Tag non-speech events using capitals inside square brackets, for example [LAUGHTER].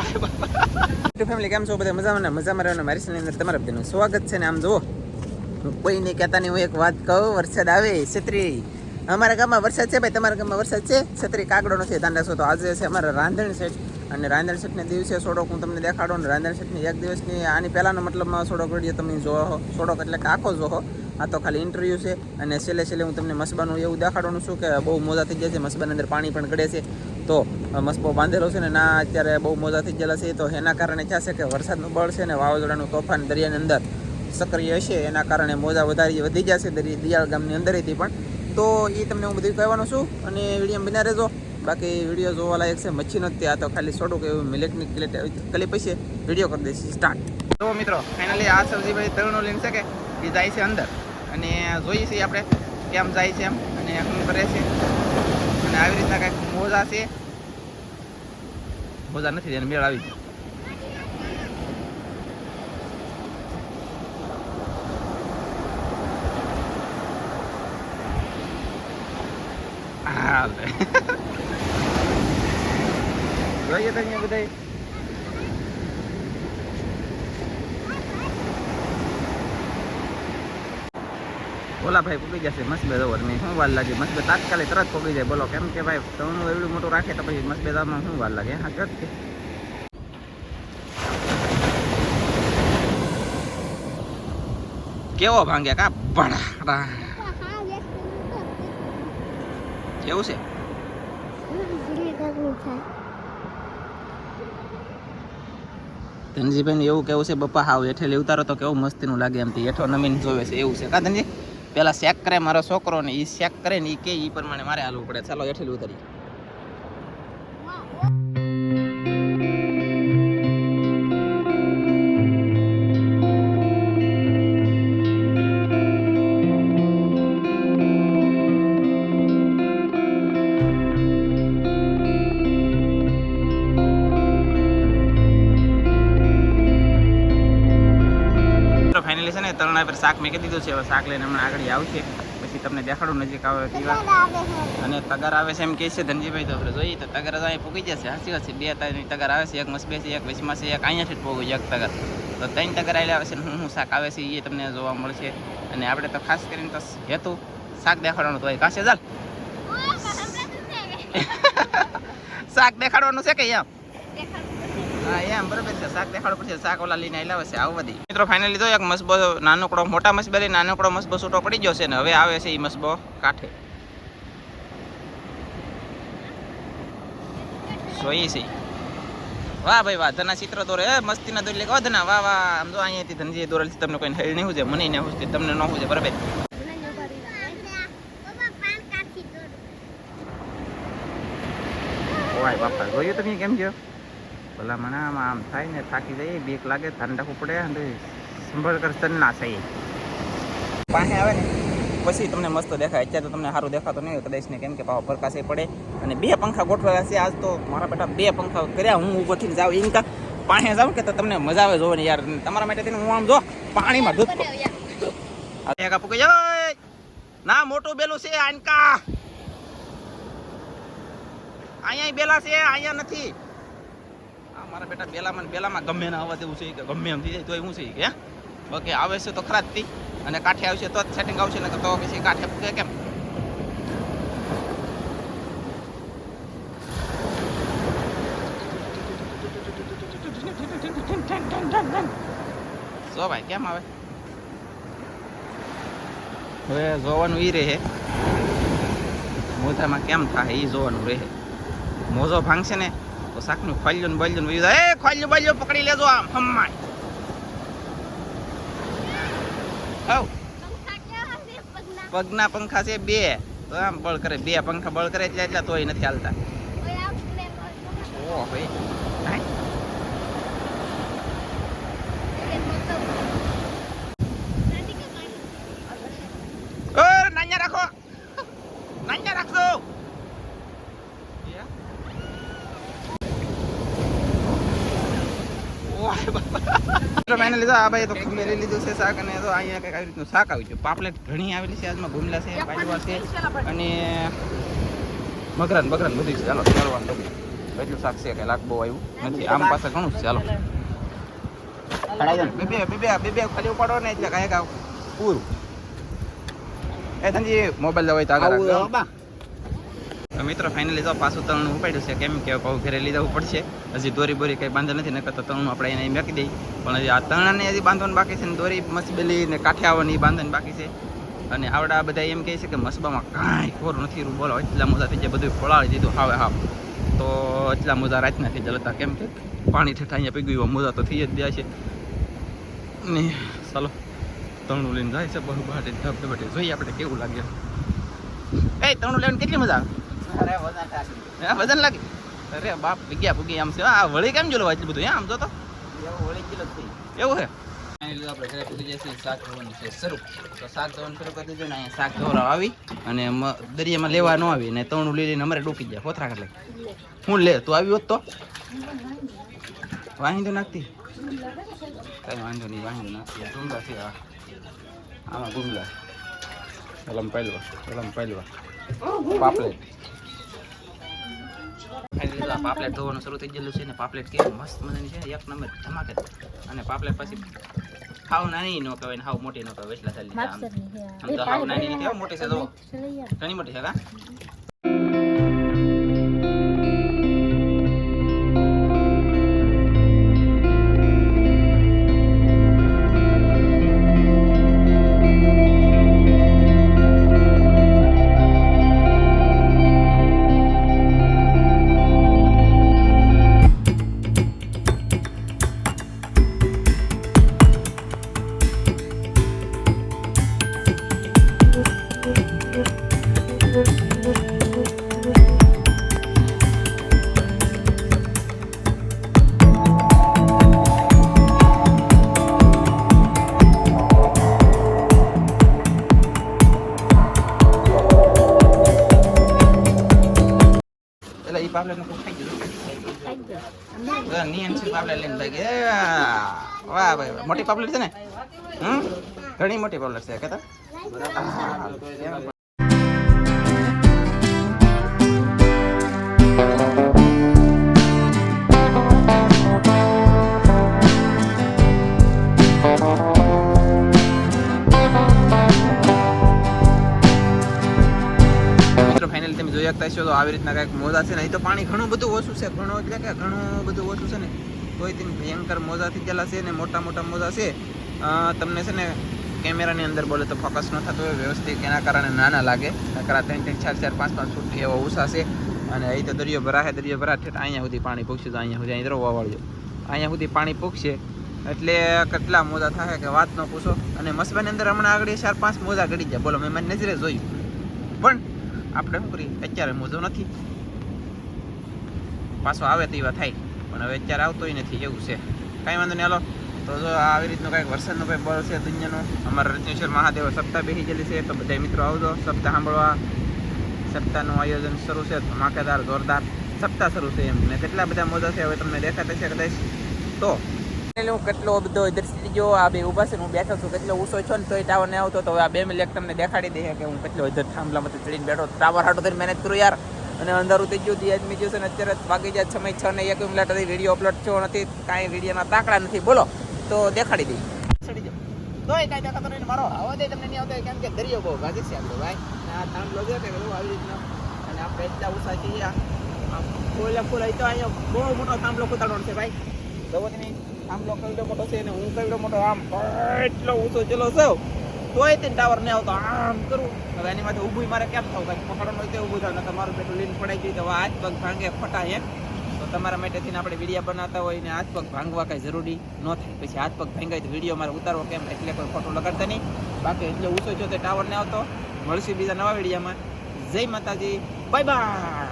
Family કેમ છો? બધા મજામાં ને? મજામાં રહેવાનું મારી ચેનલની અંદર તમારા બધાનું સ્વાગત છે ને આમ જુઓ. હું કોઈને કહેતા નહીં, હું એક વાત કહું, વરસાદ આવે, છત્રી. અમારા ગામમાં વરસાદ છે ભાઈ, તમારા ગામમાં વરસાદ છે? છત્રી કાગડો નથી રાખશો તો આજે છે અમારા રાંધણ સેટ અને રાંધણ સેટને દિવસે સોડોક હું તમને દેખાડો ને રાંધણ સેટની એક દિવસની આની પહેલાંનો મતલબમાં સોડોક વીડિયો તમે જોવો સોડોક એટલે કે આખો જોવો આ તો ખાલી ઇન્ટરવ્યૂ છે અને છેલ્લે છેલ્લે હું તમને મસબાનું એવું દેખાડવાનું છું કે બહુ મોજા થઈ ગયા છે, મસબાની અંદર પાણી પણ ગળે છે. તો અ, મસબો બાંધેલો છે ને ના અત્યારે બહુ મોજા થઈ ગયેલા છે. તો એના કારણે થશે કે વરસાદનું બળ છે ને વાવાઝોડાનું તોફાન દરિયાની અંદર સક્રિય હશે. એના કારણે મોજા વધારી વધી જશે દરિયા દિયાળ ગામની અંદરેથી પણ. તો એ તમને હું બધું કહેવાનું છું અને વીડિયો બિના રહેજો. બાકી વીડિયો જોવા લાયક છે મચ્છી નથી આ તો ખાલી છોડું કે એવું મિલેટની કલી પછી વીડિયો કરી દઈશ સ્ટાર્ટ તો મિત્રો ફાઇનલી આ સબ્જીભાઈ તરુણો લઈને છે કે એ જાય છે અંદર. અને જોઈએ છીએ આપણે કેમ જાય છે એમ. અને શું કરે છે. અને આવી રીતના કાંઈક મોજા છે. મોજા નથી એને મેળ આવી હા લે. જોઈએ તો અહીંયા બધાય ઓલા ભાઈ પકડી જશે મસબે દો તમે શું વાર લાગે? મસબે તાત્કાલિક તરત પગી જાય, બોલો, કેમ કે ભાઈ તણું એવડું મોટું રાખે તો પછી મસબે શું વાર લાગે? હા કે કેવો ભાંગે કા ભણા? કેવું છે? ધનજીભાઈ એવું કેવું છે, બપ્પા હાવ હેઠે ઉતારો તો કેવું મસ્તીનું લાગે એમ હેઠો નમીન જોવે છે, એવું છે, કા ધનજી? પેલા શેક કરે મારો છોકરો ને એ શેક કરે ને એ કે એ પ્રમાણે મારે હાલવું પડે. ચાલો એઠેલું ઉતારી. છે ને તરણા પર શાક મેં દીધું છે. હવે શાક લઈને હમણાં આગળ આવશે. પછી તમને દેખાડું નજીક આવે તેવા અને તગાર આવે છે એમ કહે છે ધનજીભાઈ તો. આપણે જોઈએ તો તગાર તો અહીં પૂગી જશે. સાચી વાત છે. બે ત્રણ તગાર આવે છે. એક મસબે છે એક વચમાં છે એક અહીંયા જ પૂગી એક તગાર. તો ત્રણ તગાર આવેલા આવે છે ને હું હું શાક આવે છે એ તમને જોવા મળશે. અને આપણે તો ખાસ કરીને તો હેતુ શાક દેખાડવાનું તો એ કાશે ચાલ. [LAUGHS] શાક દેખાડવાનું છે કે એમ હા એમ બરોબર છે. શાક દેખાડવું પડશે શાક ઓલા લઈને આવેલા છે આવું બધી. મિત્રો ફાઇનલી તો એક મસબો નાનકડો મોટા મસબે નાનકડો મસબો છૂટો પડી ગયો છે ને હવે આવે છે એ મસબો કાંઠે. જોઈએ છે. વાહ ભાઈ વાહ ધના ચિત્ર દોરે એ મસ્તીના દોરી લેવા ધના વાહ વાહ આમ જો અહીંયાથી ધનજી દોરેલ તમને કોઈ હેલ નહીં હોય મને નહીં હોય તમને ન હોય બરાબર. ઓય બાપા જોયું તમે કેમ છો ભલા મને આમાં આમ થાય ને થાકી જઈએ બીક લાગે ઠંડક ઉપડે અને સંભાળ કર ના થાય. પાસે આવે ને પછી તમને મસ્ત દેખાય. અત્યારે તો તમને સારું દેખાતો નહીં કદાચ ને કેમ કે પાવ પરકાશે પડે. અને બે પંખા ગોઠવેલા છે આજ તો મારા બેટા બે પંખા કર્યા. હું ઊભો થઈને જાઉં એમ કા પાસે જાઉં કે તો તમને મજા આવે જોવાની યાર. તમારા માટે હું આમ જો પાણીમાં કે ના મોટું બેલું છે આનકા અહીંયા બેલા છે અહીંયા નથી. મારા બેટા બેલામાં ને બેલામાં ગમે ના આવવા દેવું છે કે ગમે એમ થઈ જાય તો હું છે કે? ઓકે, આવે છે તો ખરા જ અને કાંઠે આવશે તો જ સેટિંગ આવશે ને તો પછી કાંઠે કેમ? જો ભાઈ, કેમ આવે? હવે જોવાનું ઈ રહે. મોજામાં કેમ થાય એ જોવાનું રહે. મોજો ભાંગશે ને તો શાકનું ખોલ્યું ને બલ્યું ને વયું એ ખોલ્યું બાલ્યું પકડી લેજો આમ હમ્માય. હવ. પગના પંખા છે બે. તો આમ બળ કરે બે પંખા બળ કરે એટલે એટલા તોય નથી હાલતા. ઓ ભાઈ મેં લીધો આ ભાઈ તો મેળવી લીધું છે શાક અને તો અહીંયા કંઈક આવી રીતનું શાક આવ્યું છે પાપલેટ ઘણી આવેલી છે આજમાં ભૂમલા છે પાજવા છે અને મગરાન બગરાન બધું છે. ચાલો ચાલવાનું બધું એટલું શાક છે કે લાખ બહુ આવ્યું નથી. આમ પાસે ઘણું છે. ચાલો. બે બે બે બે બે બે ખાલી ઉપાડો ને એટલે કાંઈ કાંઈ પૂરું. એ ધનજી મોબાઈલ દવાઈ તો આગળ. તો મિત્રો ફાઇનલી તો પાછું તળણું ઉપાડ્યું છે. કેમ કે પાછું ઘરે લઈ જવું પડશે. હજી દોરી બોરી કંઈ બાંધે નથી, નકર તો તળણું આપણે એને મેકી મૂકી દઈ. પણ હજી આ તણાને હજી બાંધવાનું બાકી છે ને દોરી મસબેલી ને કાંઠે આવવાની બાંધવાની બાકી છે. અને આવડા બધા એમ કહે છે કે મસબામાં કાંઈ ખોર નથી બોલો, એટલા મોજા થઈ જાય બધું ફોલાડી દીધું. હાવે હાવ. તો એટલા મોજા રાતના થઈ જતા કેમ કે પાણી ઠેઠા અહીંયા પી ગયું મોજા તો થઈ જ ગયા છે. ને ચાલો તણું લઈને જાય છે, બહુ બહાર ધબધબટે જોઈએ આપણે કેવું લાગે. એ તણું લેવાની કેટલી મજા આવે? હા, વજન લાગે? અરે બાપ ભૂગ્યા ભૂગી આમ છે. આ વળી કેમ જોલો એટલું બધું? આમ જો તો. એવું છે. દરિયામાં લેવા ન આવી ને તણું લઈ લઈને અમારે ડૂકી જાય હોથરા કરી હું લે તું આવી હોત તો? વાંધો નાખતી કઈ વાંધો નહીં વાંધો નાખતી ગુમલા છે આમાં ગુમલા કલમ પહેલવા કલમ પહેલવા પાપલેટ. પાપલેટ ધોવાનું શરૂ થઈ ગયેલું છે ને પાપલેટ કેવું મસ્ત મજાની છે એક નંબર ધમાકે. અને પાપલેટ પછી હાવ નાની નો કહેવાય ને હાવ મોટી નો કહેવાય એટલા ચાલી આમ. આમ તો હાવ નાની નથી મોટી છે તો. ઘણી મોટી છે કા? પાપલેટનું ખાઈ ગયું બધા નિયમ છે પાપલેટ લઈને એ વાહ ભાઈ. મોટી પાપલેટ છે ને હમ ઘણી મોટી પાપલેટ છે કેતા તમે જોઈ શકતા છો તો આવી રીતના કાંઈક મોજા છે ને અહીં તો પાણી ઘણું બધું ઓછું છે, ઘણું એટલે કે ઘણું બધું ઓછું છે ને. તોય તેમ ભયંકર મોજા થઈ ગયેલા છે ને, મોટા મોટા મોજા છે. તમને છે ને, કેમેરાની અંદર બોલે તો ફોકસ ન થતો હોય, વ્યવસ્થિત એના કારણે નાના લાગે. નકર ત્રણ ત્રણ ચાર ચાર પાંચ પાંચ ફૂટ એવો ઓછા છે. અને અહીં તો દરિયો ભરાશે દરિયો ભરા ઠેઠ અહીંયા સુધી પાણી પૂગશે, તો અહીંયા સુધી અહીં રોવા વાળ્યો અહીંયા સુધી પાણી પૂગશે, એટલે કેટલા મોજા થાય કે વાત ન પૂછો. અને મસબાની અંદર હમણાં આગળ ચાર પાંચ મોજા ગળી જાય બોલો, મેં મને નજરે જોયું. પણ આપણે શું કરીએ? અત્યારે મોજો નથી. પાછો આવે તો એવા થાય. પણ હવે અત્યારે આવતોય નથી, એવું છે. કાંઈ વાંધો નહીં, હાલો. તો જો આવી રીતનું કાંઈક વરસાદનો કંઈક બળ છે દુનિયાનું. અમારા રત્નેશ્વર મહાદેવ સપ્તાહ બેસી ગયેલી છે, તો બધા મિત્રો આવજો. સપ્તાહ સાંભળવા. સપ્તાહનું આયોજન શરૂ છે ધમાકેદાર જોરદાર સપ્તાહ શરૂ છે એમ. ને કેટલા બધા મોજા છે, હવે તમને દેખાતા છે કદાચ. તો હું કેટલો બધો દર્શી જો આ બે ઊભા છે હું બેઠો છું. કેટલો ઊંચો છો ને તોય ટાવર ને આવતો તો આ બે મિનિટ તમને દેખાડી દે કે હું કેટલો ઇધર થાંભલામાંથી ચડીને બેઠો ટાવર હાટો થઈને મહેનત કરું યાર. અને અંધારું થઈ ગયું દી આદમી ગયું છે ને અત્યારે વાગી જાય સમય છ ને એક મિનિટ હતી વીડિયો અપલોડ થયો નથી, કાંઈ વિડીયોના તાકડા નથી. બોલો, તો દેખાડી દઈ ચડી જાઓ. તોય કાંઈ દેખાતો નહીં મારો આવો દે તમને નહીં આવતો કેમ કે દરિયો બહુ ભાગે છે આપણો ભાઈ. આ થાંભલો છે કે આવી રીતના. અને આપણે એટલા ઉષા છીએ. ફૂલ ફૂલ તો અહીંયા બહુ મોટો થાંભલો કુતાડવાનો છે ભાઈ. જોવો તમે થાંભલો કઈડો મોટો છે ને હું કઈડો મોટો, આમ એટલો ઊંચો ચલો છે તોય તે ટાવર ને આવતો. આમ કરું. હવે એની માથે ઊભું મારે કેમ થવું? કાંઈક પકડવાનું હોય ઊભું થાય તમારું મારું બેટું લીન પડાઈ ગયું તો હાથ પગ ભાંગે ફટા એમ. તો તમારા માટેથી આપણે વીડિયો બનાવતા હોય ને હાથ પગ ભાંગવા કાંઈ જરૂરી ન થાય. પછી હાથ પગ ભાંગાય તો વીડિયો મારે ઉતારવો કેમ? એટલે કોઈ ફોટો લગાડતા નહીં. બાકી એટલે ઊંચો છો તે ટાવર ને આવતો. મળશે બીજા નવા વિડીયામાં. જય માતાજી. Bye bye